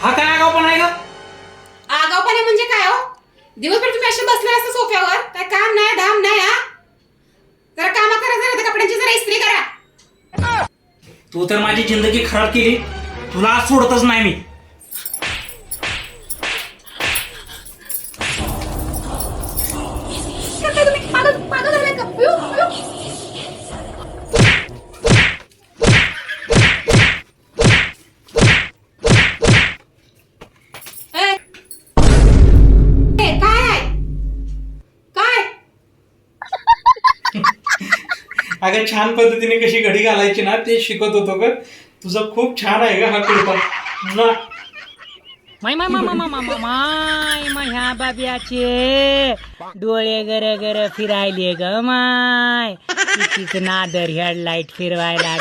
हा काय आगाव पण आहे का आगावपणे म्हणजे काय हो? दिवसभर तुम्ही असे बसले असता सोफ्यावर? काय काम नाही धाम नाही हा? जरा काम करा जरा त्या कपड्यांची जरा इस्त्री करा. तू तर माझी जिंदगी खराब केली. तुला आज सोडतच नाही मी काय तुम्ही पागल पागल झाले का पिऊ, पिऊ. ए. ए, काय आहे काय अगं छान पद्धतीने कशी घडी घालायची ना ते शिकत होतो ग. तुझं खूप छान आहे ग हा कृपा मुआ. माय माय माय माय माय माय माय माय ह्या बाब्याचे डोळे गर गर फिरायले ग माय तिचं नादर हेडलाईट फिरवायला